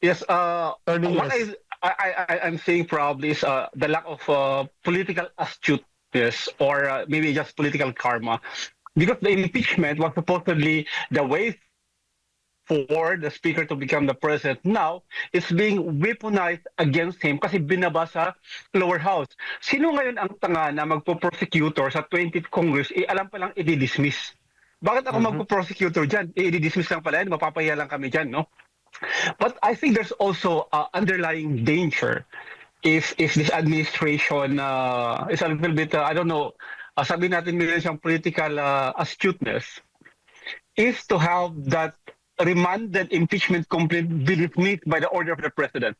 Yes, uh, Attorney what Yes. I, I, I, I'm saying probably is uh, the lack of uh, political astuteness or uh, maybe just political karma. Because the impeachment was supposedly the way for the speaker to become the president. Now, it's being weaponized against him kasi binaba sa lower house. Sino ngayon ang tanga na magpo-prosecutor sa 20th Congress, eh, alam pa lang i-dismiss? Bakit ako Mhm. magpo-prosecutor dyan? Eh, i-dismiss lang pala yan, mapapahiya lang kami dyan, no? But I think there's also uh, underlying danger if if this administration uh, is a little bit uh, I don't know uh, sabi natin meron siyang political uh, astuteness is to have that remanded impeachment complaint be dismissed by the order of the president.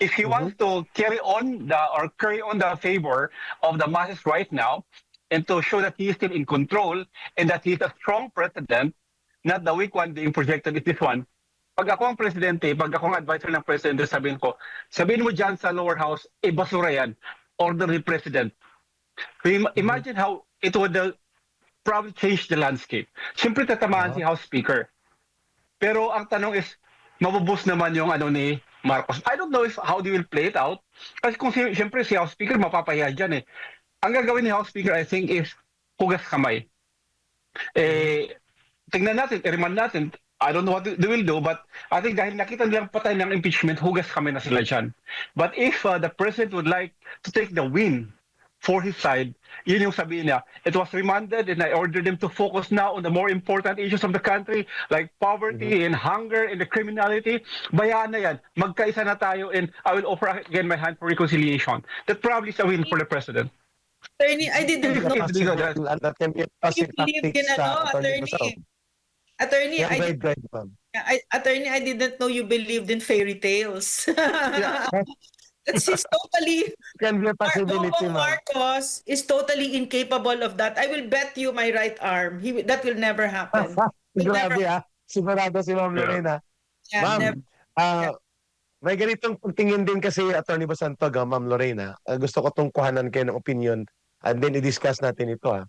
If he wants to carry on the or carry on the favor of the masses right now and to show that he is still in control and that he is a strong president, not the weak one being projected is this one, pag ako ang presidente, pag ako ang advisor ng presidente, sabihin ko, sabihin mo dyan sa lower house, eh basura yan. Order ni president. Im- Imagine how it would uh, probably change the landscape. Siyempre tatamaan si House Speaker. Pero ang tanong is, mabubus naman yung ano ni Marcos. I don't know if how they will play it out. Kasi kung si, siyempre si House Speaker, mapapahiya dyan eh. Ang gagawin ni House Speaker, I think, is hugas kamay. Eh, tingnan natin, i-remand natin. I don't know what they will do, but I think dahil nakita nilang patay ng impeachment, hugas kami na sila dyan. But if uh, the president would like to take the win for his side, yun yung sabihin niya, it was remanded and I ordered them to focus now on the more important issues of the country like poverty and hunger and the criminality. Bayaan na yan. Magkaisa na tayo and I will offer again my hand for reconciliation. That probably is a win for the president. Attorney, I didn't know. Yes, Bigo, that- That can be a You passive believe tactics in ano, attorney attorney? Yeah, I, did, right, ma'am. I, attorney, I didn't know you believed in fairy tales. Yeah. That's his totally. Can be a possibility, ma'am. Marcos is totally incapable of that. I will bet you my right arm. He that will never happen. Will Grabe never- ah. Sigurado si Ma'am Yeah. Lorena. Yeah, Ma'am, never. ah, may ganitong pagtingin din kasi Attorney Basantog, ah, Ma'am Lorena. Ah, gusto ko tong kuhanan kayo ng opinion and then i-discuss natin ito. ah.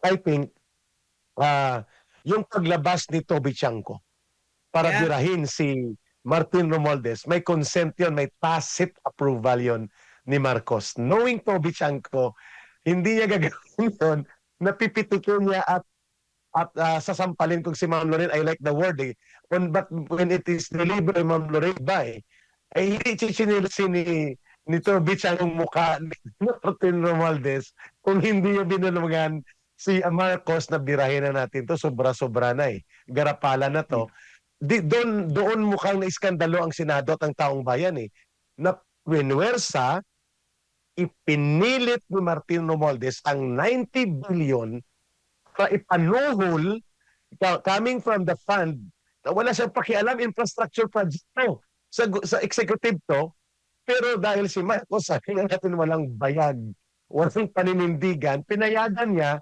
I think ah, yung paglabas ni Toby Chanko para Yeah. birahin si Martin Romualdez, may consent yun, may tacit approval yon ni Marcos. Knowing Toby Chanko, hindi niya gagawin yun, napipitikin niya at at ah, sasampalin kung si Ma'am Lorraine, I like the word eh. When, but when it is delivered Ma'am Lorraine by, ay hindi chichinilasin ni ni Toby Chang ang mukha ni Martin Romualdez kung hindi niya binulungan si Marcos na birahin na natin to sobra-sobra na eh. Garapala na to. Di, doon, doon mukhang naiskandalo ang Senado at ang taong bayan eh. Na pinwersa, ipinilit ni Martin Romualdez ang 90 billion na ipanuhol coming from the fund na wala siyang pakialam infrastructure project to sa, sa executive to pero dahil si Marcos sabi nga natin walang bayag walang paninindigan pinayagan niya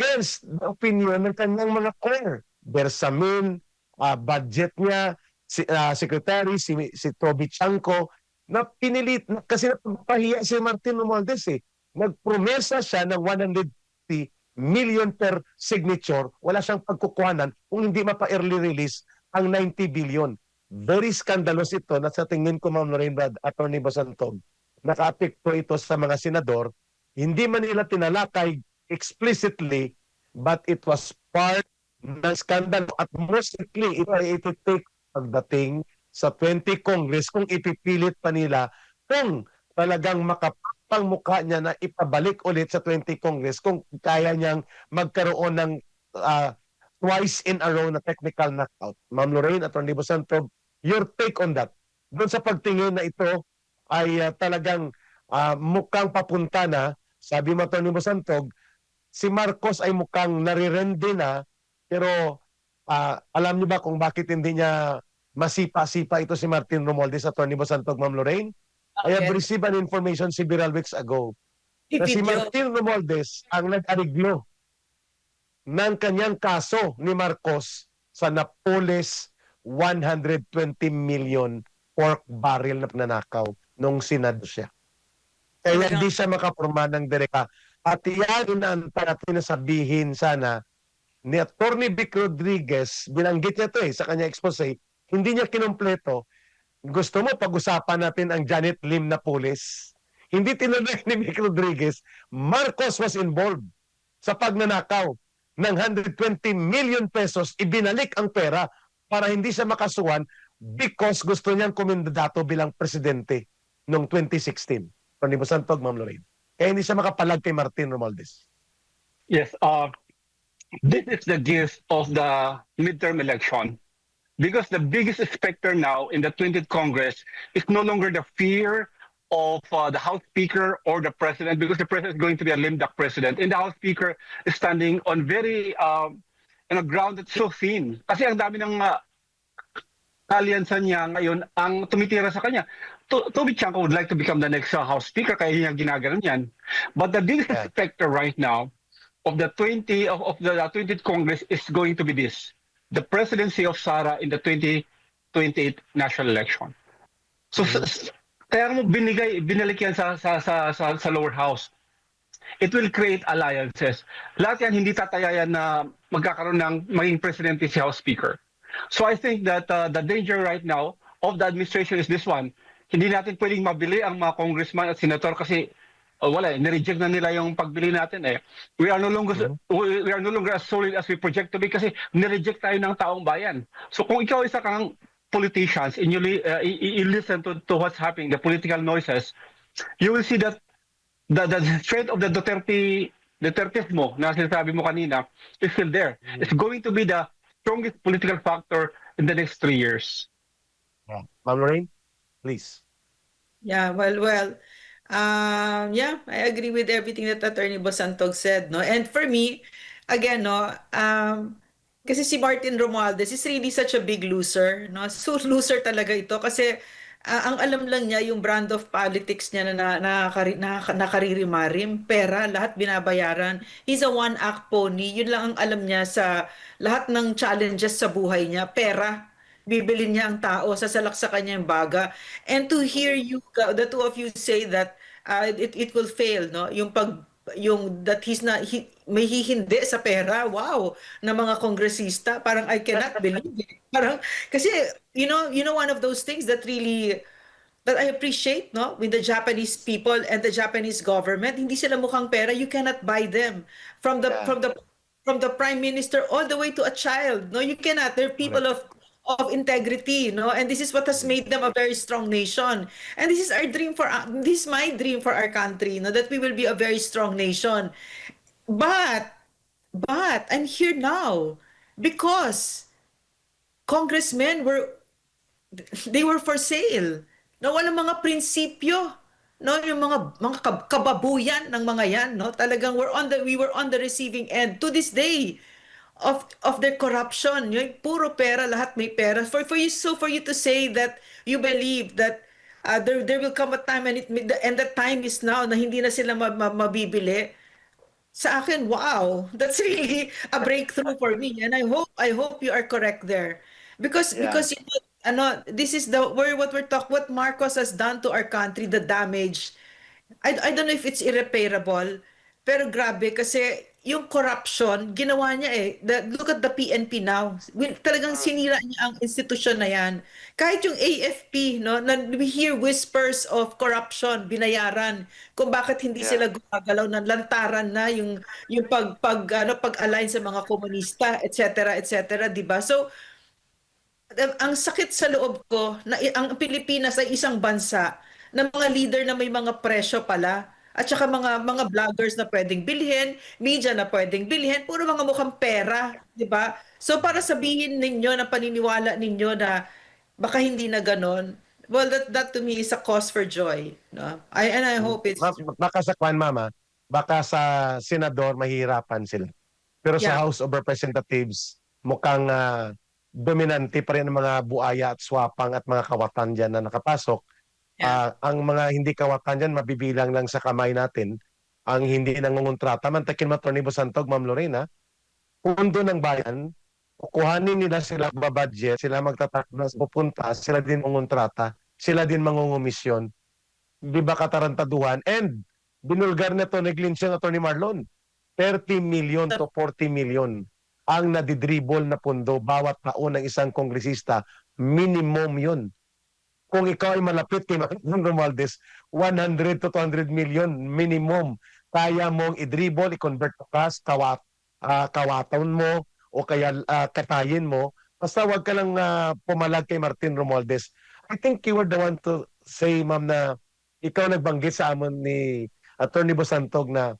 against the opinion ng kanyang mga core Bersamin ah, budget niya si ah, secretary si si Toby Chanko na pinilit na- kasi napahiya si Martin Romualdez eh nagpromesa siya ng 150 million per signature, wala siyang pagkukuhanan kung hindi mapa-early release ang 90 billion. Very scandalous ito na sa tingin ko, Ma'am Lorraine Brad, Attorney Basantog, naka-apekto ito sa mga senador. Hindi man nila tinalakay explicitly, but it was part ng scandal at most likely ito ay iti-take pagdating sa 20 Congress kung ipipilit pa nila kung talagang makapang mukha niya na ipabalik ulit sa 20 Congress kung kaya niyang magkaroon ng ah, twice in a row na technical knockout. Ma'am Lorraine, Atty. Bosantog, your take on that? Doon sa pagtingin na ito ay ah, talagang ah, mukhang papunta na, sabi mo Atty. Bosantog, si Marcos ay mukhang narirende na, pero ah, alam niyo ba kung bakit hindi niya masipa-sipa ito si Martin Romualdez, Atty. Bosantog, Ma'am Lorraine? I have Okay. received an information several weeks ago na si. Martin Romualdez ang nag-ariglo ng kanyang kaso ni Marcos sa Napoles 120 million pork barrel na nanakaw nung Senado siya. Kaya hindi siya makapurma ng direka. At yan natin na sabihin sana ni Atty. Vic Rodriguez, binanggit niya to eh sa kanya expose, hindi niya kinumpleto. Gusto mo pag-usapan natin ang Janet Lim na pulis? Hindi tinanong ni Mick Rodriguez, Marcos was involved sa pagnanakaw ng 120 million pesos, ibinalik ang pera para hindi siya makasuhan because gusto niyang kumindato bilang presidente noong 2016. Tony Bosantog, Ma'am Lorraine. Kaya hindi siya makapalag kay Martin Romualdez. Yes, uh, this is the gist of the midterm election. Because the biggest specter now in the 20th Congress is no longer the fear of uh, the House Speaker or the President, because the President is going to be a lame duck President. And the House Speaker is standing on very, um, on a ground that's so thin. Kasi ang dami ng uh, kaliansan niya ngayon ang tumitira sa kanya. To- Toby Chanko would like to become the next uh, House Speaker, kaya niya ginaganon yan. But the biggest Yeah. specter right now of the 20 of, of the 20th Congress is going to be this: the presidency of Sara in the 2028 national election. So s- s- kaya mo binigay binalik yan sa sa sa sa, sa lower house. It will create alliances. Lahat yan hindi tatayayan na magkakaroon ng maging presidente si House Speaker. So I think that uh, the danger right now of the administration is this one. Hindi natin pwedeng mabili ang mga congressman at senator kasi oh, wala, eh, nireject na nila yung pagbili natin eh. We are no longer we, we are no longer as solid as we project to be kasi nireject tayo ng taong bayan. So kung ikaw isa kang politicians and you, uh, you listen to, to what's happening, the political noises, you will see that the, the strength of the Duterte, Duterte mo na sinasabi mo kanina is still there. It's going to be the strongest political factor in the next three years. Ma'am Lorraine, please. Yeah, well, well, um, yeah, I agree with everything that Attorney Bosantog said, no? And for me, again, no, um, kasi si Martin Romualdez is really such a big loser, no? So loser talaga ito kasi ah, ang alam lang niya yung brand of politics niya na, na, na, nakaririmarim, pera, lahat binabayaran. He's a one-act pony. Yun lang ang alam niya sa lahat ng challenges sa buhay niya, pera bibilin niya ang tao, sasalak sa kanya yung baga. And to hear you, the two of you say that uh, it, it will fail, no? Yung pag, yung that he's not, he, may hihindi sa pera, wow, ng mga kongresista, parang I cannot believe it. Parang, kasi, you know, you know, one of those things that really, that I appreciate, no, with the Japanese people and the Japanese government, hindi sila mukhang pera, you cannot buy them. From the, Yeah. from the, from the prime minister all the way to a child, no, you cannot. They're people of of integrity, no? And this is what has made them a very strong nation. And this is our dream for uh, this is my dream for our country, no? That we will be a very strong nation. But but I'm here now because congressmen were they were for sale. No, walang mga prinsipyo. No, yung mga mga kab- kababuyan ng mga yan, no? Talagang we're on the we were on the receiving end to this day of of their corruption. Yung puro pera, lahat may pera. For for you so for you to say that you believe that uh, there there will come a time and it and the time is now na hindi na sila ma- ma- mabibili sa akin, wow, that's really a breakthrough for me, and I hope I hope you are correct there, because Yeah. because you know, ano, this is the where what we're talking, what Marcos has done to our country, the damage. I I don't know if it's irreparable, pero grabe kasi yung corruption ginawa niya eh. The, look at the PNP now. Talagang sinira niya ang institusyon na yan. Kahit yung AFP, no, na, we hear whispers of corruption, binayaran kung bakit hindi Yeah. sila gumagalaw ng lantaran na yung yung pag pag ano pag-align sa mga komunista, etc. etc. 'di ba? So ang- sakit sa loob ko na ang Pilipinas ay isang bansa ng mga leader na may mga presyo pala at saka mga mga vloggers na pwedeng bilhin, media na pwedeng bilhin, puro mga mukhang pera, 'di ba? So para sabihin ninyo na paniniwala ninyo na baka hindi na ganon, well that that to me is a cause for joy, no? I and I hope it's baka sa kwan, mama, baka sa senador mahirapan sila. Pero sa Yeah. House of Representatives, mukhang ah, dominante pa rin ang mga buaya at swapang at mga kawatan dyan na nakapasok. Yeah. Ah, ang mga hindi kawatan dyan, mabibilang lang sa kamay natin. Ang hindi nangungontrata. Mantakin mo, Tony Bosantog, Ma'am Lorena, pundo ng bayan, kukuhanin nila sila babudget, sila magtatakbo, pupunta, sila din mangontrata, sila din mangungumisyon. Di ba katarantaduhan? And binulgar na to, neglinsya na to ni Marlon. 30 million to 40 million ang nadidribble na pundo bawat taon ng isang kongresista Minimum yun. Kung ikaw ay malapit kay Martin Romualdez, 100 to 200 million minimum. Kaya mong i-dribble, i-convert to cash, kawat, ah, kawaton mo, o kaya ah, katayin mo. Basta wag ka lang ah, pumalag kay Martin Romualdez. I think you were the one to say, ma'am, na ikaw nagbanggit sa amon ni Attorney Bosantog na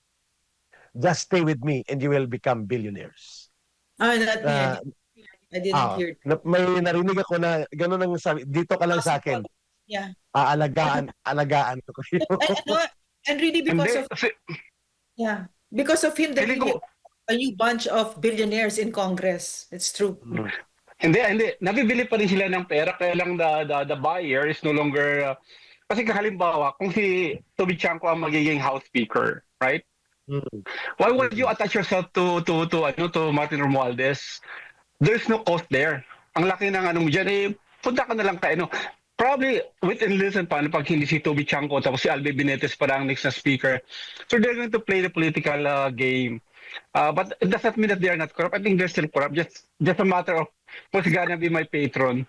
just stay with me and you will become billionaires. Ah, me. I Na, didn't- I didn't ah, hear. na, may narinig ako na gano'n ang sabi, dito ka lang sa akin, Yeah. aalagaan, alagaan ko kayo. And, ano, and really because Hindi, of kasi, yeah, because of him, there really a new bunch of billionaires in Congress. It's true. Hindi, hindi. Nabibili pa rin sila ng pera, kaya lang the, the, the buyer is no longer... uh, kasi halimbawa, kung si Toby Chanko ang magiging House Speaker, right? Mm. Why would you attach yourself to to to ano to Martin Romualdez? There's no cost there. Ang laki ng ano mo diyan eh punta ka na lang kay ano. Probably with and listen pa ano, pag hindi si Toby Chanko tapos si Albe Benitez pa ang next na speaker. So they're going to play the political uh, game. Uh, but it does not mean that they are not corrupt. I think they're still corrupt. Just just a matter of who's gonna be my patron.